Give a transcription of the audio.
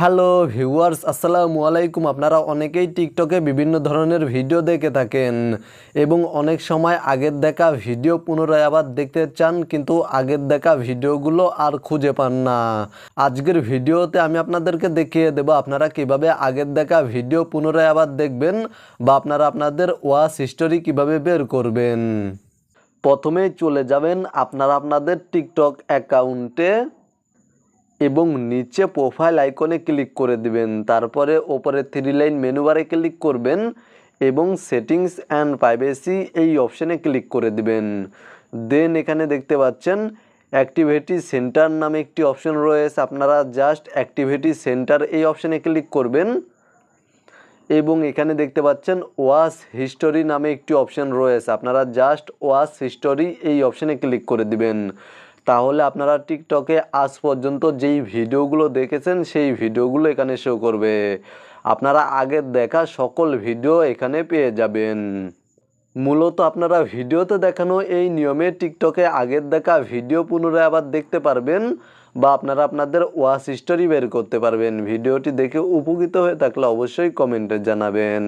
Hello viewers, আসসালামু আলাইকুম। আপনারা অনেকেই টিকটকে বিভিন্ন ধরনের ভিডিও দেখে থাকেন এবং অনেক সময় আগের দেখা ভিডিও পুনরায় আবার দেখতে চান, কিন্তু আগের দেখা ভিডিওগুলো আর খুঁজে পান না। আজকের ভিডিওতে আমি আপনাদেরকে দেখিয়ে দেব আপনারা কীভাবে আগের দেখা ভিডিও পুনরায় আবার দেখবেন বা আপনারা আপনাদের ওয়াচ হিস্টোরি কীভাবে বের করবেন। প্রথমে চলে যাবেন আপনারা আপনাদের টিকটক অ্যাকাউন্টে। এবং নিচে প্রোফাইল আইকনে ক্লিক করে দিবেন। তারপরে ওপরে three line menu bar click করবেন এবং সেটিংস অ্যান্ড প্রাইভেসি এই অপশানে ক্লিক করে দিবেন। দেন এখানে দেখতে পাচ্ছেন অ্যাক্টিভিটি সেন্টার নামে একটি অপশন রয়েছে। আপনারা জাস্ট অ্যাক্টিভিটি সেন্টার এই অপশানে ক্লিক করবেন। এবং এখানে দেখতে পাচ্ছেন ওয়াশ হিস্টোরি নামে একটি অপশন রয়েছে। আপনারা জাস্ট ওয়াশ হিস্টোরি এই অপশানে ক্লিক করে দিবেন। তাহলে আপনারা টিকটকে আজ পর্যন্ত যেই ভিডিওগুলো দেখেছেন, সেই ভিডিওগুলো এখানে শো করবে। আপনারা আগের দেখা সকল ভিডিও এখানে পেয়ে যাবেন। মূলত আপনারা ভিডিওতে দেখানো এই নিয়মে টিকটকে আগের দেখা ভিডিও পুনরায় আবার দেখতে পারবেন বা আপনারা আপনাদের ওয়াচ হিস্টোরি বের করতে পারবেন। ভিডিওটি দেখে উপকৃত হয়ে থাকলে অবশ্যই কমেন্টে জানাবেন।